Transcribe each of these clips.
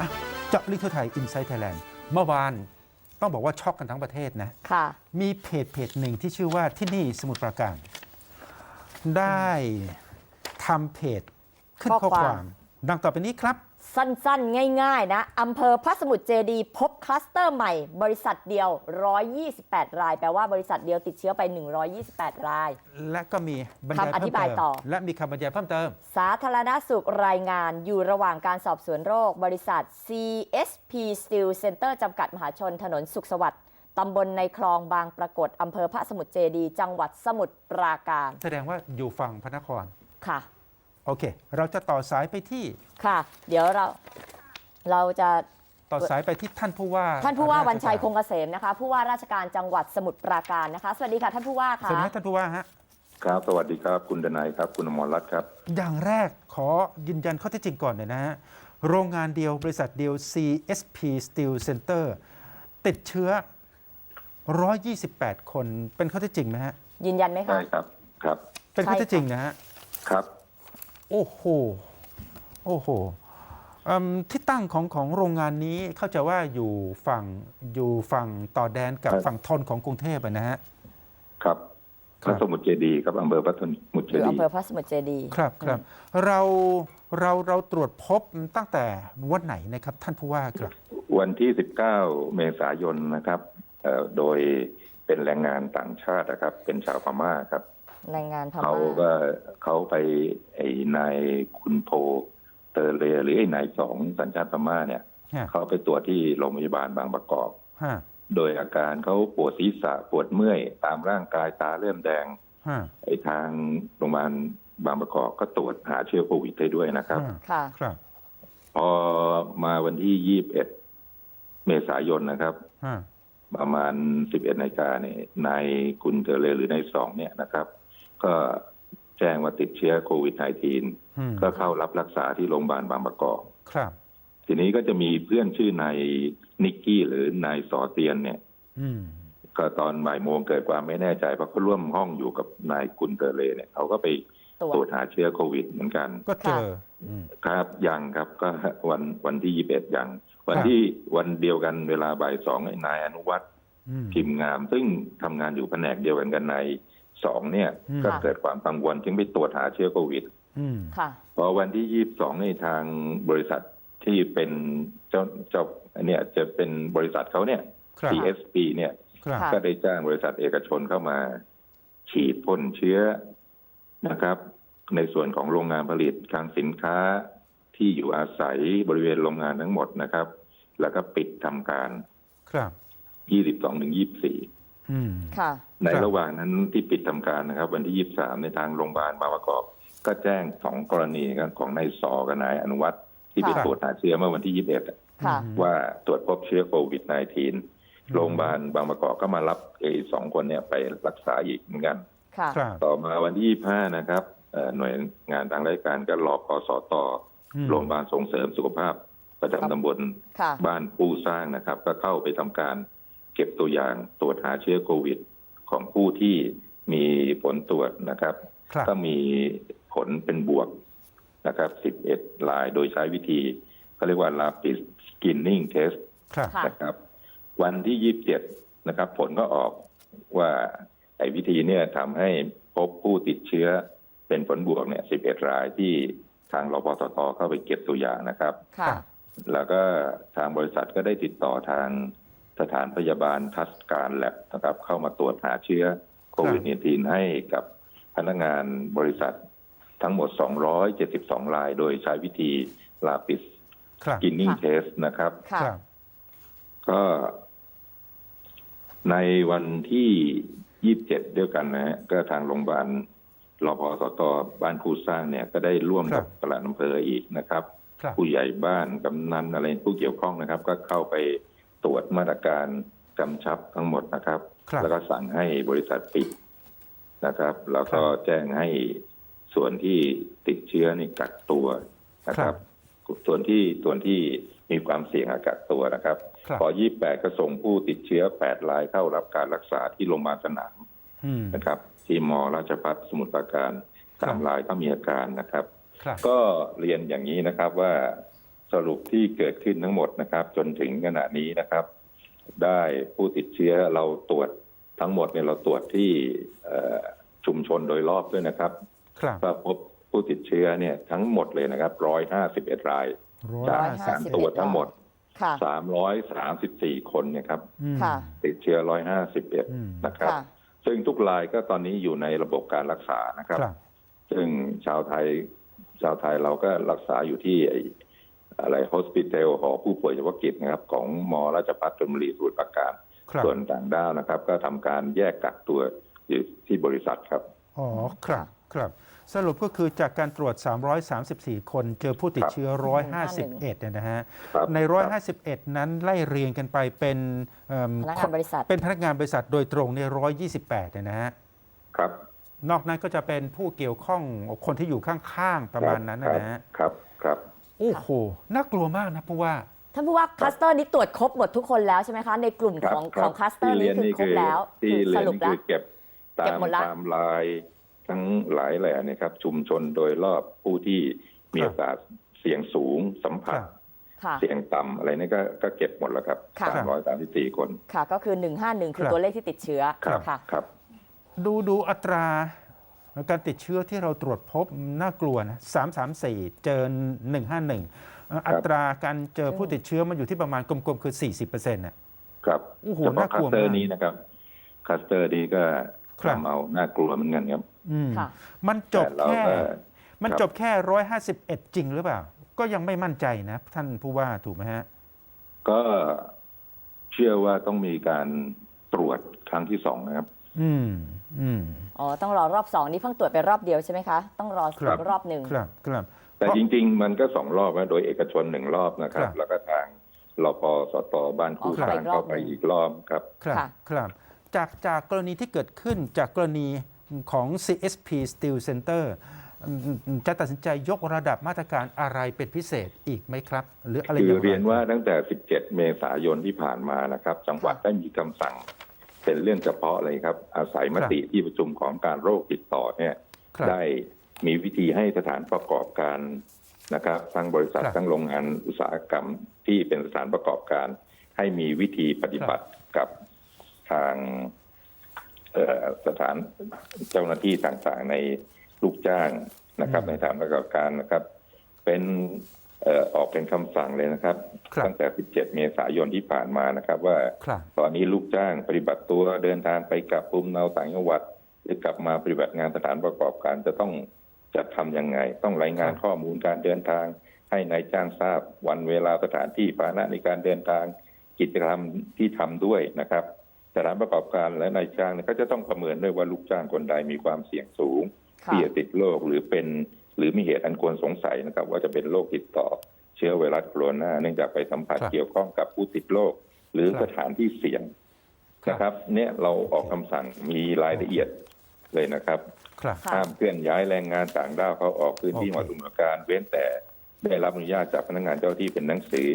อะเจาะลึกทั่วไทยอินไซต์ไทยแลนด์เมื่อวานต้องบอกว่าช็อกกันทั้งประเทศนะ ค่ะ มีเพจเพจหนึ่งที่ชื่อว่าที่นี่สมุทรปราการ ได้ทำเพจขึ้นข้ข้ออความความ ดังต่อไปนี้ครับ สั้นๆ ง่ายๆ นะอำเภอพระสมุทรเจดีย์พบคลัสเตอร์ใหม่ บริษัทเดียว 128 ราย แปลว่าบริษัทเดียวติดเชื้อไป 128 ราย และก็มีบรรยายคำอเพิ่ธิมบายเติมต่อ และมีคำบรรยายเพิ่มเติม สาธารณสุขรายงานอยู่ระหว่างการสอบสวนโรค บริษัท CSP Steel Center จำกัดมหาชนถนนสุขสวัสดิ์ตำบลในคลองบางปรากฏอำเภอพระสมุทรเจดีย์จังหวัดสมุทรปราการ แสดงว่าอยู่ฝั่งพระนครค่ะ โอเค เราจะต่อสายไปที่ค่ะ เดี๋ยวเราเราจะต่อสายไปที่ท่านผู้ว่าท่านผู้ว่าวันชัยรชคงเกษมนะคะ ผู้ว่าราชการจังหวัดสมุทรปราการนะคะ สวัสดีค่ะท่านผู้ว่าสวัสดีค่ะครับท่านผู้ว่าฮะครับสวัสดีครับคุณดนายครับ คุณอมรรัตน์ครับ อย่างแรกขอยืนยันข้อเท็จจริงก่อนเลยนะฮะโรงงานเดียวบริษัทเดียว CSP Steel Center ติดเชื้อ 128 คนเป็นข้อเท็จจริงไหมฮะยืนยันไหมใช่คะครับครับ เป็นข้อใช่เท็จจริงนะฮะครับ โอ้โห โอ้โหอืมที่ตั้งของของโรงงานนี้เข้าใจว่าอยู่ฝั่งอยู่ฝั่งต่อแดนกับครับฝั่งทนของกรุงเทพอะนะฮะ ครับคพรับระสมุทรเจดีย์ครับอำเภอพระสมุทรอเจยู่ดีอำย์เภอพระสมุทรเจดีย์ครับครับ เราเราเราตรวจพบตั้งแต่วันไหนนะครับ ท่านผู้ว่าครับ วันที่ 19 เมษายนนะครับเอ่อโดยเป็นแรงงานต่างชาตินะครับ เป็นชาวพม่าครับ แรงงานพเขาม่าก็เขาไปไอ้นายคุณโพเตอร์เรหรือไอ้นายสองสัญชาติพม่าเนี่ยฮะเขาไปตรวจที่โรงพยาบาลบางประกอบฮะโดยอาการเขาปวดศีรษะปวดเมื่อย ตามร่างกายตาเริ่มแดงฮะไอ้ทางโรงพยาบาลบางประกอบก็ตรวจหาเชื้อโควิดได้ด้วยนะครับฮะค่ะครับพอมาวันที่21เมษายนนะครับฮะประมาณ11นาฬิกาเนี่ยนายกุลเทเลหรือนายสองเนี่ยนะครับ ก็แจ้งว่าติดเชื้อโควิด -19 อืมก็เข้ารับรักษาที่โรงพยาบาลบางประกอบครับ ทีนี้ก็จะมีเพื่อนชื่อนายนิกกี้หรือนายสอเตียนเนี่ยอืมก็ตอนบ่ายโมงเกิดความไม่แน่ใจเพราะเขาร่วมห้องอยู่กับนายกุลเทเลเนี่ยเขาก็ไปตรวจตรวจหาเชื้อโควิดเหมือนกัน ก็เจออืมครับยังครับก็วันวันที่ยี่สิบเอ็ดยังวันครับที่วันเดียวกันเวลาบ่ายสองไอ้นายอนุวัฒน์อืมพิมพ์งาม ซึ่งทำงานอยู่แผนกเดียวกันกันนาย สองเนี่ยอืมก็เกิดความกังวลจึงไปตรวจหาเชื้อโควิดอืมค่ะพอวันที่ยี่สิบสองในทางบริษัทที่เป็นเจ้าเจ้าอันเนี่ยจะเป็นบริษัทเขาเนี่ยครับ CSP เนี่ยครับค่ะก็ได้จ้างบริษัทเอกชนเข้ามา ฉีดพ่นเชื้อนะครับ ในส่วนของโรงงานผลิตคลังสินค้าที่อยู่อาศัยบริเวณโรงงานทั้งหมดนะครับ แล้วก็ปิดทำการ ครับ22ถึง24อืม ค่ะ ในครับระหว่างนั้นที่ปิดทำการนะครับ วันที่23ในทางโรงพยาบาลบางประกอบ ก็แจ้งสองกรณีครับของนายสอกับนายอนุวัฒน์ที่ไปค่ะตรวจหาเชื้อเมื่อวันที่21อะค่ะอืมว่าตรวจพบเชื้อโควิด -19 โรงพยาบาลบางประกอบก็มารับไอ้สองคนเนี่ยไปรักษาอีกเหมือนกันค่ะครับต่อมาวันที่25นะครับเอ่อหน่วยงานทางราชการก็รอกสตอืมโรงพยาบาลส่งเสริมสุขภาพประครับจำตำบลค่ะบ้านผู้สร้างนะครับ ก็เข้าไปทำการ เก็บตัวอย่างตรวจหาเชื้อโควิด ของผู้ที่มีผลตรวจนะครับครับก็มีผลเป็นบวกนะครับ 11รายโดยใช้วิธีเขาเรียกว่า rapid skinning test ครับค่ะนะครับ วันที่ 27 นะครับ ผลก็ออกว่าไอ้วิธีเนี่ยทำให้พบผู้ติดเชื้อเป็นผลบวกเนี่ย 11 รายที่ทางรพตทเข้าไปเก็บตัวอย่างนะครับค่ะแล้วก็ทางบริษัทก็ได้ติดต่อทาง สถานพยาบาลทัศการแลบนะครับ เข้ามาตรวจหาเชื้อโควิด -19 ให้กับพนักงานบริษัททั้งหมด 272 ราย โดยใช้วิธี rapid ครับ skinning ค่ะ test นะครับค่ะครับ ก็ในวันที่ 27 เดียวกันนะฮะก็ทางโรงพยาบาลรพสตบ้านครูสร้างเนี่ย ก็ได้ร่วมครักับบปลัดอำเภออีกนะครับครับ ผู้ใหญ่บ้านกำนันอะไรผู้เกี่ยวข้องนะครับ ก็เข้าไป ตรวจมาตรการกำชับทั้งหมดนะครับ ครับ แล้วก็สั่งให้บริษัทปิดนะครับ แล้วก็แจ้งให้ส่วนที่ติดเชื้อนี่กักตัวนะครับ ส่วนที่ส่วนที่มีความเสี่ยงอะกักตัวนะครับ ครับพอ 28 ก็ส่งผู้ติดเชื้อ 8 รายเข้ารับการรักษาที่โรงพยาบาลสนามอืม นะครับที่มราชพัฒสมุทรปราการครับ สามรายก็มีอาการนะครับ ครับ ก็เรียนอย่างนี้นะครับว่า สรุปที่เกิดขึ้นทั้งหมดนะครับ จนถึงขณะนี้นะครับ ได้ผู้ติดเชื้อเราตรวจทั้งหมดเนี่ยเราตรวจที่เอ่อชุมชนโดยรอบด้วยนะครับครับก็พบผู้ติดเชื้อเนี่ยทั้งหมดเลยนะครับร้อยห้าสิบเอ็ดรายร้อยจากห้าสิกาบรตรวจทั้งหมดค่ะสามร้อยสามสิบสี่คนเนี่ยครับอืมค่ะติดเชื้อร้อยห้าสิบเอ็ดอืมนะครับค่ะซึ่งทุกรายก็ตอนนี้อยู่ในระบบการรักษานะครับครับซึ่งชาวไทยชาวไทยเราก็รักษาอยู่ที่ไอ้อะไร hospital หอผู้ป่วยเฉพาะกิจนะครับ ของมราชภัฏธนบุรีสมุทรปราการครับส่วนต่างด้าวนะครับ ก็ทำการแยกกักตัวอยู่ที่บริษัทครับ อ๋อครับครับ สรุปก็คือจากการตรวจ 334 คนเจอผู้ติดเชื้อ 151เนี่ยนะฮะครับในครับ151 นั้นไล่เรียงกันไปเป็นเอิ่มพนักงานบริษัท เป็นพนักงานบริษัทโดยตรงใน 128 เนี่ยนะฮะ ครับ นอกนั้นก็จะเป็นผู้เกี่ยวข้องคนที่อยู่ข้างๆ ประมาณนั้นนะนะฮะ ครับ ครับ โอ้โหน่ากลัวมากนะผู้ว่าท่านผู้ว่าคลัสเตอร์นี้ตรวจครบหมดทุกคนแล้วใช่ไหมคะ ในกลุ่มครับของครัของคลัสเตอร์ที่นี้เรียนคือนี่ครบแล้วที่คือเรีสยนรุปนี่แล้คืวอเก็บเก็ตาบมหมดละตามลายทั้งหลายแหล่นี่ครับ ชุมชนโดยรอบผู้ที่มีครับโอกาสเสี่ยงสูงสัมผัสครับค่ะเสี่ยงต่ำอะไรนี่ก็ก็เก็บหมดแล้วครับค่ะสามร้อยสามสิบสี่คน ค่ะ ก็คือ151คือครับตัวเลขที่ติดเชื้อ ครับค่ะครับ ดูดูอัตรา การติดเชื้อที่เราตรวจพบน่ากลัวนะ334เจอ151เอ่ออัตราการเจอผู้ติดเชื้อมันอยู่ที่ประมาณกลมๆคือ40%น่ะครับโอ้โหเฉพาะน่าคกลัลัสวเตอมาร์กนี้นะครับคลัสเตอร์นี้ก็ครับทำเอาน่ากลัวเหมือนกันครับอืมค่ะมันจบแต่เราแค่ก็มันครับจบแค่151จริงหรือเปล่า ก็ยังไม่มั่นใจนะ ท่านผู้ว่าถูกไหมฮะ ก็เชื่อว่าต้องมีการตรวจครั้งที่สองนะครับ อืม อืมอ๋อต้องรอรอบสองนี่เพิ่งตรวจไปรอบเดียวใช่ไหมคะ ต้องรอครับรอบหนึ่งครับครับ แต่เพราะจริง ๆ มันก็สองรอบนะโดยเอกชนหนึ่งรอบนะครับ ครับ แล้วก็ทางรพสตบ้านคู่อ๋อทางเข้าเข้าไปไปอีอีกกรรออบบหนึ่งครับ ครับค่ะ ครับจากจากกรณีที่เกิดขึ้นจากกรณีของ CSP Steel Center อืมจะตัดสินใจยกระดับมาตรการอะไรเป็นพิเศษอีกไหมครับ หรืออะไรคืออย่างไร เรียนว่าตั้งแต่ 17 เมษายนที่ผ่านมานะครับ จังหวัดได้มีคำสั่ง เป็นเรื่องเฉพาะเลยครับ อาศัยมติที่ประชุมของการโรคติดต่อเนี่ยครับได้มีวิธีให้สถานประกอบการนะครับทั้งบริษัทครับทั้งโรงงานอุตสาหกรรมที่เป็นสถานประกอบการ ให้มีวิธีปฏิบัติกับทางเอ่อสถานเจ้าหน้าที่ต่างๆในลูกจ้างนะครับอืมในสถานประกอบการนะครับ เป็นเอ่อออกเป็นคำสั่งเลยนะครับครับ ตั้งแต่ 17 เมษายนที่ผ่านมานะครับ ว่าครับตอนนี้ลูกจ้างปฏิบัติตัวเดินทางไปกลับภูมิลำเนาต่างจังหวัด หรือกลับมาปฏิบัติงานสถานประกอบการจะต้องจะทำยังไง ต้องรายงานครับข้อมูลการเดินทาง ให้นายจ้างทราบวันเวลาสถานที่พาหนะในการเดินทางกิจกรรมที่ทำด้วยนะครับสถานประกอบการและนายจ้างเนี่ยก็จะต้องประเมินด้วยว่าลูกจ้างคนใดมีความเสี่ยงสูงค่ะที่จะติดโรคหรือเป็น หรือมีเหตุอันควรสงสัยนะครับ ว่าจะเป็นโรคติดต่อเชื้อไวรัสโคโรนาเนื่องจากไปสัมผัสครับเกี่ยวข้องกับผู้ติดโรคหรือครับสถานที่เสี่ยงนะครับ เนี่ยเราออกคำสั่งมีรายละเอียดเลยนะครับครับค่ะห้ามเคลื่อนย้ายแรงงานต่างด้าวเขาออกพื้นที่โอเคจังหวัดสมุทรปราการเว้นแต่ได้รับอนุญาตจากพนักงานเจ้าที่เป็นหนังสือ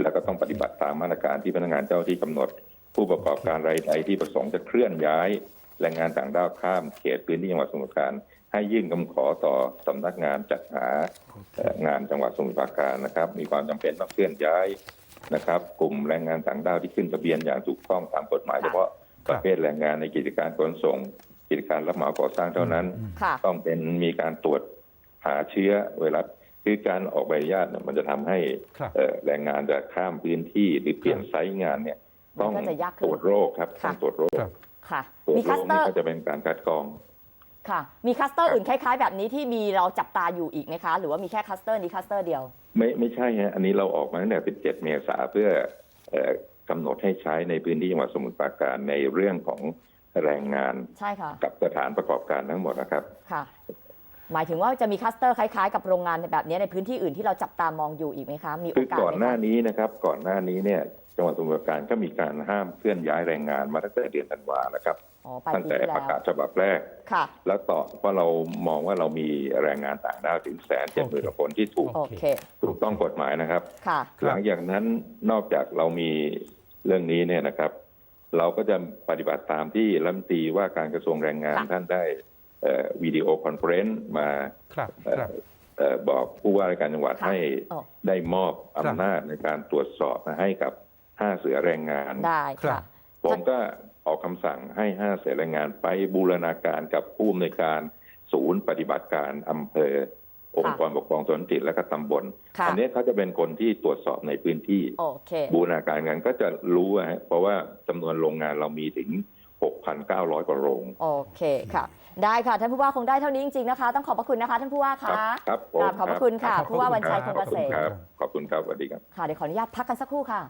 แล้วก็ต้องปฏิบัติตามมาตรการที่พนักงานเจ้าที่กำหนด ผู้ประกอบการรายใดที่ประสงค์จะเคลื่อนย้าย แรงงานต่างด้าวข้ามเขตพื้นที่จังหวัดสมุทรปราการ ให้ยื่นคำขอต่อสำนักงานจัดหาเอ่องานจังหวัดสมุทรปราการนะครับ มีความจำเป็นต้องเคลื่อนย้ายนะครับ กลุ่มแรงงานต่างด้าวที่ขึ้นทะเบียนอย่างถูกต้องตามกฎหมายค่ะเฉพาะประเภทแรงงานในกิจการขนส่ง กิจการรับเหมาก่อสร้างเท่านั้นอืมค่ะต้องเป็นมีการตรวจหาเชื้อไวรัสคือการออกใบอนุญาตเนี่ยมันจะทำให้ครับเอ่อแรงงานจะข้ามพื้นที่หรือเปลี่ยนไซต์งานเนี่ยต้องมันก็จะยากขึ้นตรวจโรคครับค่ะต้องตรวจโรคครับค่ะตรวจมีโรคลัคสเตอนี่ร์ก็จะเป็นการคัดกรอง ค่ะ มีคลัสเตอร์อื่นคล้ายๆ แบบนี้ที่มีเราจับตาอยู่อีกไหมคะ หรือว่ามีแค่คลัสเตอร์นี้คลัสเตอร์เดียว ไม่ไม่ใช่ฮะอันนี้เราออกมาตั้งแต่ 17 เมษาเพื่อเอ่อกำหนดให้ใช้ในพื้นที่จังหวัดสมุทรปราการในเรื่องของแรงงานใช่ค่ะ กับสถานประกอบการทั้งหมดนะครับ ค่ะ หมายถึงว่าจะมีคลัสเตอร์คล้ายๆ กับโรงงานแบบนี้ในพื้นที่อื่นที่เราจับตามองอยู่อีกไหมคะ มีโอคือกาสก่อนไหมหน้าคะนี้นะครับ ก่อนหน้านี้เนี่ยจังหวัดสมุทรปราการก็มีการห้ามเคลื่อนย้ายแรงงานมาตั้งแต่เดือนธันวาแล้วครับอ๋อปลาย ตั้งปีแต่ที่ปแล้ระวกาศฉบับแรกค่ะแล้วต่อเพราะเรามองว่าเรามีแรงงานต่างด้าวถึงแสนเจ็ดหมื่นคนที่ถูกโอเคถูกต้องกฎหมายนะครับค่ะครับ หลังจากนั้นนอกจากเรามีเรื่องนี้เนี่ยนะครับ เราก็จะปฏิบัติตามที่รัฐมนตรีว่าการกระทรวงแรงงานค่ะท่านได้เอ่อวิดีโอคอนเฟอเรนซ์มาครับเอ่อครับเอ่อบอกผู้ว่าราชการจังหวัดค่ะให้อ๋อได้มอบครับอำนาจในการตรวจสอบมาให้กับห้าเสือแรงงาน ได้ครัค่ะบผมก็ ออกคำสั่งให้ห้าเสือแรงงานไปบูรณาการกับผู้อำนวยการศูนย์ปฏิบัติการอำเภอ องค์กรปกครองส่วนท้องถิ่นและก็ตำบลค่ะอันี้เขาจะเป็นคนที่ตรวจสอบในพื้นที่โอเคบูรณาการกันก็จะรู้อะฮะเพราะว่าจำนวนโรงงานเรามีถึง 6,900 กว่าโรง โอเคค่ะ ได้ค่ะ ท่านผู้ว่าคงได้เท่านี้จริงๆนะคะ ต้องขอบพระคุณนะคะ ท่านผู้ว่าครัคะครับผกมราบขอบพระคุณค่ะครับผู้ว่าวันชัยคงขอบเกษคุณมครับขอบคุณครับสวัสดีครับค่ะเดี๋ยวขออนุญาตพักกันสักครู่ค่ะ